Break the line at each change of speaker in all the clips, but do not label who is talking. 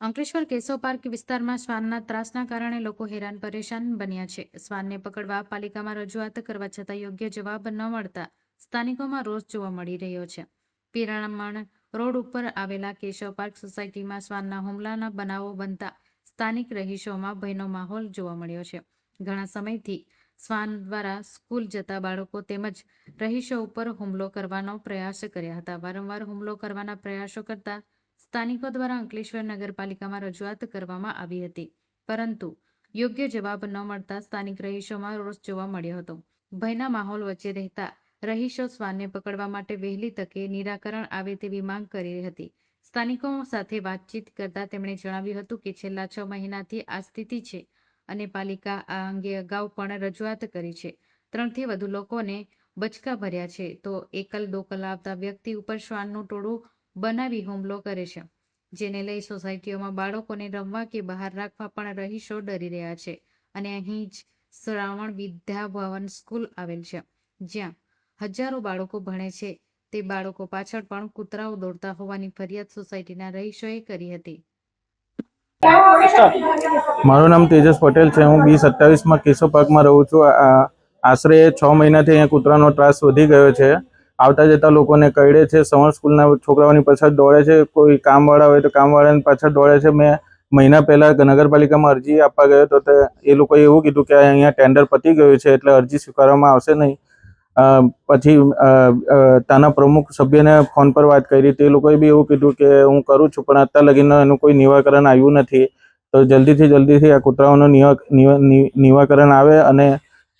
Ankleshwar Keshav park વિસ્તારમાં શ્વાનના ત્રાસના કારણે લોકો હેરાન પરેશાન બન્યા છે. શ્વાનને પકડવા પાલિકામાં રજૂઆત કરવા છતાં યોગ્ય જવાબ ન મળતા સ્થાનિકોમાં રોષ જોવા મળી રહ્યો છે. પિરામણ રોડ ઉપર આવેલા કેશવ પાર્ક સોસાયટીમાં શ્વાનના હુમલાના બનાવો બનતા સ્થાનિક રહીશોમાં ભયનો માહોલ જોવા મળ્યો છે. ઘણા સમયથી શ્વાન દ્વારા સ્કૂલ જતા બાળકો તેમજ રહીશો ઉપર હુમલો કરવાનો પ્રયાસ કર્યા હતા. વારંવાર હુમલો કરવાના પ્રયાસો કરતા સ્થાનિકો દ્વારા અંકલેશ્વર નગરપાલિકામાં રજૂઆત કરવામાં આવી હતી. પરંતુ યોગ્ય જવાબ ન મળતા સ્થાનિક રહીશોમાં રોષ જોવા મળ્યો હતો. ભયના માહોલ વચ્ચે રહેતા રહીશો શ્વાનને પકડવા માટે વહેલી તકે નિરાકરણ આવે તેવી માંગ કરી હતી. સ્થાનિકો સાથે વાતચીત કરતા તેમણે જણાવ્યું હતું કે છેલ્લા છ મહિનાથી આ સ્થિતિ છે અને પાલિકા આ અંગે અગાઉ પણ રજૂઆત કરી છે. ત્રણથી વધુ લોકોને બચકા ભર્યા છે તો એકલ દોકલ આવતા વ્યક્તિ ઉપર શ્વાનનું ટોળું બનાવી હુમલો કરે છે. જેને લઈ સોસાયટીઓમાં બાળકોને રમવા કે બહાર રાખવા પણ રહીશો ડરી રહ્યા છે. અને અહીં જ શ્રાવણ વિદ્યાભવન સ્કૂલ આવેલ છે. જ્યાં હજારો બાળકો ભણે છે. તે બાળકો પાછળ પણ કૂતરાઓ દોડતા હોવાની ફરિયાદ સોસાયટીના રહીશોએ કરી હતી.
મારું નામ તેજસ પટેલ છે. હું બી સત્તાવીસમાં કેશો પાર્કમાં રહું છું. આશરે છ મહિનાથી અહીંયા કૂતરાનો ત્રાસ વધી ગયો છે. આવતા જતા લોકોને કરડે છે સવાર સ્કૂલના છોકરાઓની પાછળ દોડે છે, કોઈ કામવાળા હોય તો કામવાળાની પાછળ દોડે છે. મેં મહિના પહેલાં નગરપાલિકામાં અરજી આપવા ગયો તો એ લોકોએ એવું કીધું કે અહીંયા ટેન્ડર પતી ગયું છે, એટલે અરજી સ્વીકારવામાં આવશે નહીં. પછી ત્યાંના પ્રમુખ સભ્યને ફોન પર વાત કરી, તે લોકોએ બી એવું કીધું કે હું કરું છું, પણ અત્યાર લગીને એનું કોઈ નિવાકરણ આવ્યું નથી. તો જલ્દીથી જલ્દીથી આ કૂતરાઓનું નિવાકરણ આવે અને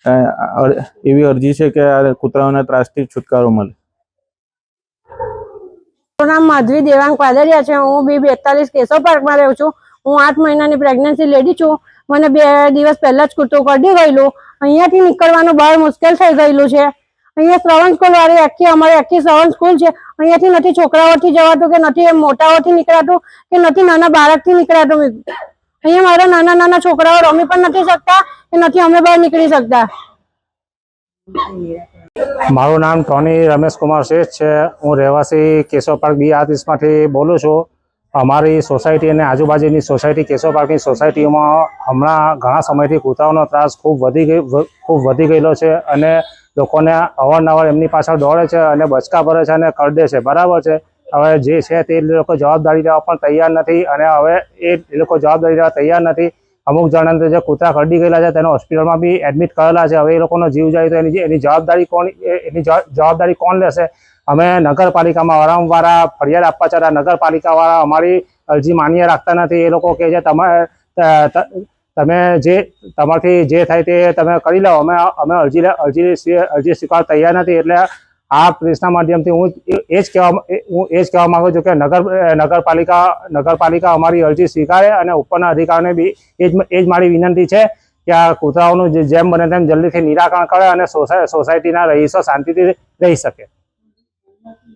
એવી અરજી છે કે આ કૂતરાઓના ત્રાસથી છુટકારો મળે?
મારું નામ માધવી દેવાંગ પાદરિયા છે. હું બી બેતાલીસ કેશવ પાર્કમાં રહું છું. હું આઠ મહિનાની પ્રેગ્નન્સી લેડી છું. મને બે દિવસ પહેલા જ કૂતરો કરડી ગયેલું. અહીંયાથી નીકળવાનું બહાર મુશ્કેલ થઈ ગયેલું છે. અહીંયા શ્રવણ સ્કૂલ વાળી આખી, અમારી આખી શ્રવણ સ્કૂલ છે. અહીંયાથી નથી છોકરાઓથી જવાતું કે નથી મોટાઓથી નીકળાતું કે નથી નાના બાળકથી નીકળાતું. અહીંયા મારા નાના નાના છોકરાઓ રમી પણ નથી શકતા. કે નથી અમે બહાર નીકળી શકતા.
મારું નામ ટોની રમેશ કુમાર શેઠ છે. હું રહેવાસી કેશવ પાર્ક બી આર્ટિસ્ટમાંથી બોલું છું. અમારી સોસાયટી અને આજુબાજુની સોસાયટી કેશવ પાર્કની સોસાયટીમાં હમણાં ઘણા સમયથી કૂતરાઓનો ત્રાસ ખૂબ વધી ગઈ ખૂબ વધી ગયેલો છે અને લોકોને અવારનવાર એમની પાછળ દોડે છે અને બચકા ભરે છે અને કરડે છે. બરાબર છે? હવે જે છે તે લોકો જવાબદારી લેવા પણ તૈયાર નથી અને હવે એ એ લોકો જવાબદારી લેવા તૈયાર નથી. અમુક જણાને જે કૂતરા કરડી ગયેલા છે તેને હોસ્પિટલમાં બી એડમિટ કરેલા છે. હવે એ લોકોનો જીવ જાય તો એની એની જવાબદારી કોણ એની જવાબદારી કોણ લેશે? અમે નગરપાલિકામાં વારંવાર ફરિયાદ આપવા છતાં નગરપાલિકાવાળા અમારી અરજી માન્ય રાખતા નથી. એ લોકો કહે છે, તમે ત- ત- તમે જે તમારથી જે થાય તે તમે કરી લો. અમે અમે અરજી અરજી અરજી સ્વીકાર તૈયાર નથી. એટલે આ પ્રેસના માધ્યમથી હું એ જ કહેવા હું એ જ કહેવા માગું છું કે નગર નગરપાલિકા નગરપાલિકા અમારી અરજી સ્વીકારે અને ઉપરના અધિકારીને બી એ જ એ જ મારી વિનંતી છે કે આ કૂતરાઓનું જે- જેમ બને તેમ જલ્દીથી નિરાકરણ કરે અને સોસાય સોસાયટીના રહીશો શાંતિથી રહી શકે.